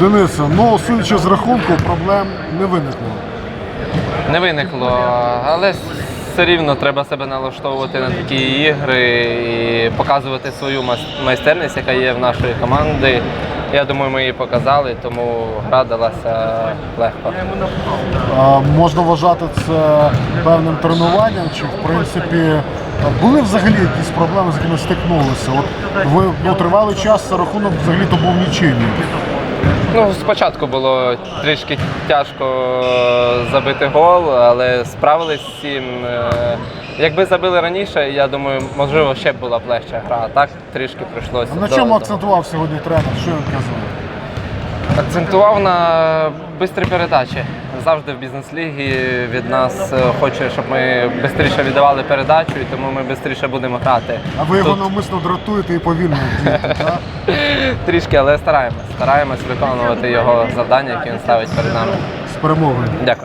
Денисе, ну судячи з рахунку, проблем не виникло. Не виникло, але все рівно треба себе налаштовувати на такі ігри і показувати свою майстерність, яка є в нашої команди. Я думаю, ми її показали, тому гра далася легко. А, можна вважати це певним тренуванням, чи в принципі були взагалі якісь проблеми, з якими стикнулися? От ви ну, тривалий час рахунок взагалі то був нічийний. Ну, спочатку було трішки тяжко забити гол, але справились з цим. Е, Якби забили раніше, я думаю, можливо, ще б була б легша гра. А так трішки прийшлося. А на чому до- акцентував сьогодні тренер? Що він казав? Акцентував на бистрі передачі. Завжди в бізнес-лігі від нас е, хоче, щоб ми швидше віддавали передачу, і тому ми швидше будемо грати. А ви його Тут навмисно дратуєте і повільно дієте, так? трішки, але стараємось. Стараємось виконувати його завдання, які він ставить перед нами. З перемогою. Дякую.